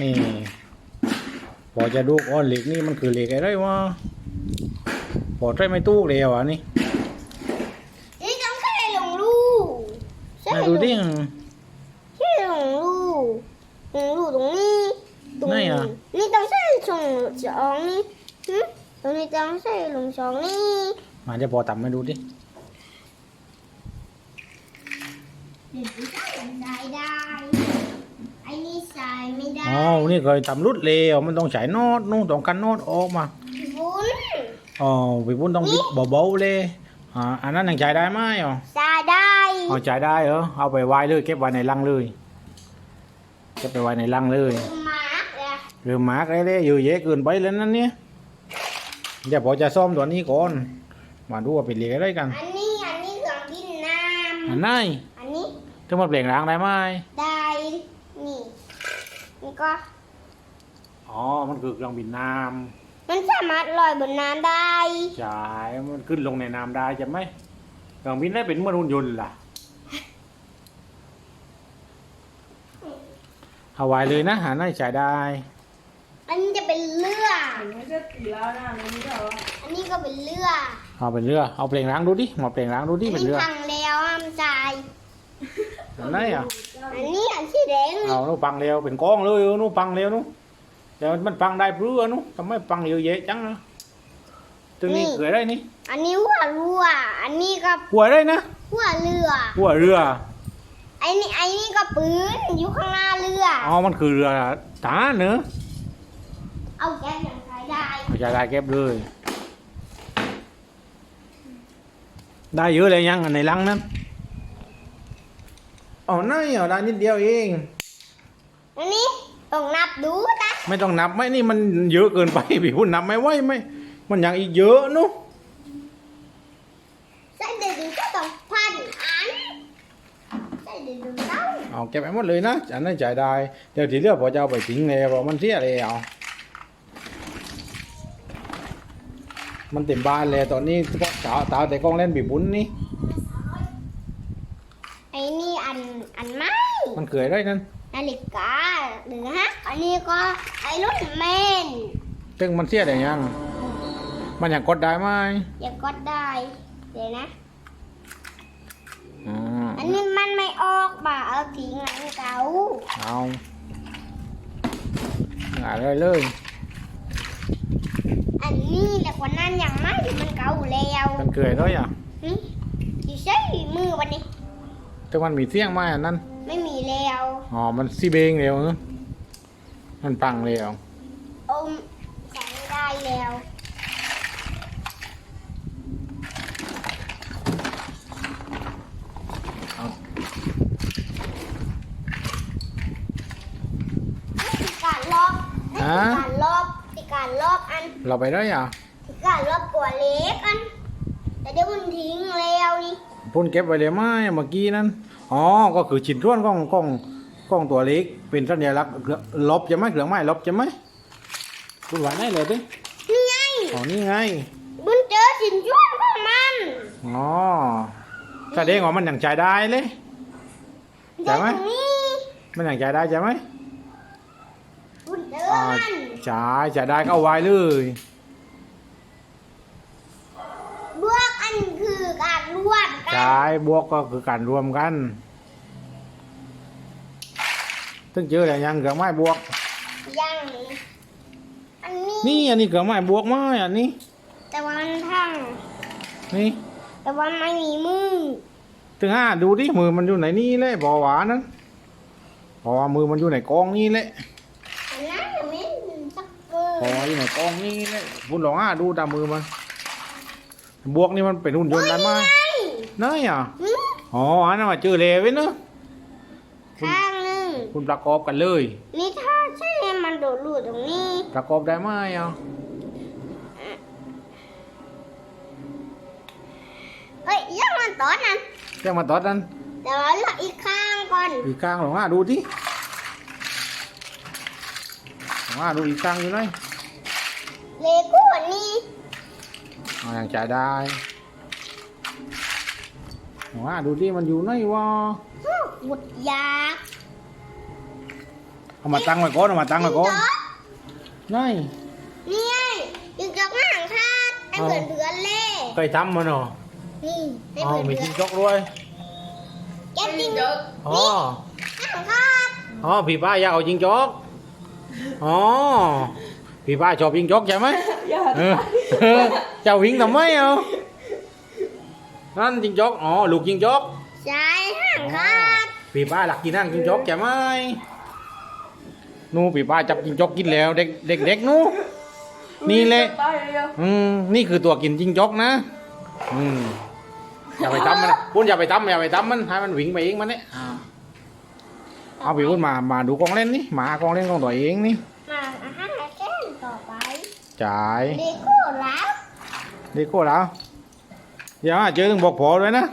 นี่พอจะดูก้อนเหล็กนี่มันคือเหล็กอะไรวะพอใช้ไม่ตู้เลยอะนี่นี่ต้องใส่ลงลูกใส่ไหนลดูงดิใส่ลงลูกลงลูกตรงนี้ตรงไหนอะนี่ต้องใส่ลงสองนี่หึตรงนี้ต้องใส่ลงสองนี่มาจะพอทำให้ดูดิเดี๋ยวจะใส่ได้ได้ ไอ้นี่ใส่ไม่ได้อ๋อนี่เคยทำรุดเลยมันต้องใช้โนอดนู่นต้องกันโนอดออกมาบุญอ๋อพี่ปุ้นต้องบิดเบาๆเลยอ่าอันนั้นยังใช้ได้ไหมอ๋อใส่ได้เอาใช้ได้เหรอเอาไปไว้เลยเก็บไว้ในลังเลยเก็บไปไว้ในลังเลยมากเลยหรือหมากอะไรเลยอยู่เยอะเกินไปแล้วนั่นเนี่ยเดี๋ยวพอจะซ่อมตัวนี้ก่อน มาดูว่าเป็นเหล็กอะไรกัน อันนี้อันนี้เครื่องกินน้อันไหนำอันนี้ถึงมาเปลี่ยนรางได้ไหมได้นี่นี่ ก็ อ๋อ มันคือเครื่องบินน้มันสามารถลอยบนน้ำได้ำใช่มันขึ้นลงในน้ำได้ใช่ไหมเครื่องบินได้เป็นเหมื่อนหุ่นยนต์ล่ะเอาไว้เลยนะ หาได้ใช้ได้ อันนี้จะเป็นเรือไม่ใช่ตีแล้วนะมันไม่ใช่เหรออันนี้ก็เป็นเรือเอาเป็นเรือ เอาเปลี่ยนรางดูดิมาเปลี่ยนรางดูดิอันเป็นนี้เรือพังแล้วห้ามใจอันไหนอะ อันนี้อันที่แดงนี่ เอานูนปังเร็วเป็นกองเลยเออนูนปังเร็วนูนเดี๋ยวมันปังได้เพื่อนูนทำไมปังเยอะแยะจังนะตัวนี้เกิดได้นี่ อันนี้หัวเรืออันนี้ก็หัวได้นะหัวเรือหัวเรือไอ้นี่ไอ้นี่ก็ปืนอยู่ข้างหน้าเรืออ๋อมันคือเรือทหารเนอะเอาแก๊สอย่างใช้ได้เอาจะได้เก็บเลย ได้เยอะเลยยังในลังนั้นอ๋อนั่นเหรอได้นิดเดียวเองอันนี้ ต้องนับดูนะไม่ต้องนับไหมนี่มันเยอะเกินไปพี่พูดนับไม่ไหวไหมมันยังอีกเยอะนุใส่เดือนก็ต้องพันอันใส่เดือนเต้าเอาเก็บไปหมดเลยนะอันนั้นจ่ายได้เดี๋ยวทีเหลือพอจะเอาไปทิ้งเลยเพราะมันเสียเลยเอามันเต็มบ้านเลยตอนนี้ตาตาแต่กล้องเล่นบีบุญนี่ไอ้นี่อันอันไม้มันเกิดได้นั่น นาฬิกาหรือฮะ อันนี้ก็ไอ้รุ่นแมนซึ่งมันเสียได้ยัง มันยังกดได้ไหมอย่ากดได้เดี๋ยวนะอืมอันนี้มันไม่ออกบ่าเอาทิ้งหลังเก่าเอาหงายเลยเลย อันนี้แหละกว่านั้นยังไม่มันเก่าแล้วมันเกิดด้วยอะหึอยู่ใช้มือวันนี้แต่มันมีเสียงไหมอันนั้นไม่มี แล้ว อ๋อ มันซีเบงเร็วเนอะมันปังเร็วอมใช้ไม่ได้แล้วติการลอบติการลอบติการลอบอันเราไปได้อะติการลอบตัวเล็กอัน แต่เดี๋ยวมันทิ้งแล้วนี่ พุ่นเก็บไว้เลยไหมเมื่อกี้นั้น อ๋อ ก็คือชิ้นส่วนของของของตัวเล็ก เป็นสัญลักษณ์เครื่องลบใช่ไหมเครื่องไม้ลบใช่ไหมคุณหวานได้เลยดินี่ไงอ๋อนี่ไงบุญเจอสินช่วนของมันอ๋อแสดงว่ามันยังใช้ได้เลยเจใช่อไหมตรงนี้มันยังใช้ได้ใช่ไหมบุญเจออ๋อมันใช้ใช้ได้ก็เอาไว้เลยบวกอันคือการรวม กัใช้บวกก็คือการรวมกันซึ่งเจอแต่ยังเครื่องไม้บวก ยังอันนี้นี่อันนี้เครื่องไม้บวกไม้อันนี้ แต่ว่ามันพังนี่ แต่ว่าไม่มีมือถึงห้าดูดิมือมันอยู่ไหนนี่เลยบอหวานนั้นเพราะว่ามือมันอยู่ในกองนี่แหละอันนั้นยังไม่สักเกอพออยู่ในกองนี่แหละคุณลองห้าดูตามมือมันบวกนี่มันเป็นหุ่นยนต์ได้ไหม นั่นอะหืมอ๋ออันนั้นมาเจอเลยไว้เนอะข้างหนึ่งคุณประกอบกันเลย นี่ถ้าใช่มันโดดหลุดตรงนี้ ประกอบได้ไหมอะเอ้ยยังมันตอนนั้นแจ้งมาตอดนั้นแต่ว่าเหลืออีกข้างก่อนอีกข้างลองห้าดูที่ลองห้าดูอีกข้างอยู่ไหนเลโก้อันนี้อ๋อยังจ่ายได้ ลองห้าดูที่มันอยู่ไหนวะหุดยากเอามาตั้งไว้ก่อนเอามาตั้งไว้ก่อนนี่นี่ไงยิงจอกหางคาดให้เพื่อนเพื่อนเล่เคยทำมาเนาะนี่ให้อ๋อเพื่อนมีเพื่อจิ้นงจกด้วยแก้มจริงเยอะอ๋อหางคาดอ๋อพี่ป้าอยากเอาจิ้งจกอ๋อพี่ป้าชอบจิ้งจกใช่ไหมอย่าเออเออเจ้าหิงทำไมเอา นั่นจิ้งจกอ๋อลูกจิ้งจกใช่หางคาดพี่ป้าหลักกินนั่งจิ้งจกใช่ไหมหนูพี่ป้าจับจิ้งจกกินแล้วเด็กเด็กเด็กหนูนี่แหละตายเลยอะอืมนี่คือตัวกินจิ้งจกนะอืมอย่าไปทำมันนะคุณอย่าไปทำอย่าไปทำมันให้มันวิ่งไปเองมันเนี่ยอ่าเอาพี่คุณมามาดูกองเล่นนี่มากองเล่นของตัวเองนี่มาอาหารแก้มต่อไปจ่ายเด็กโก้แล้วดีโก้แล้ว อย่ามาเจอต้องบอกพอเลยนะ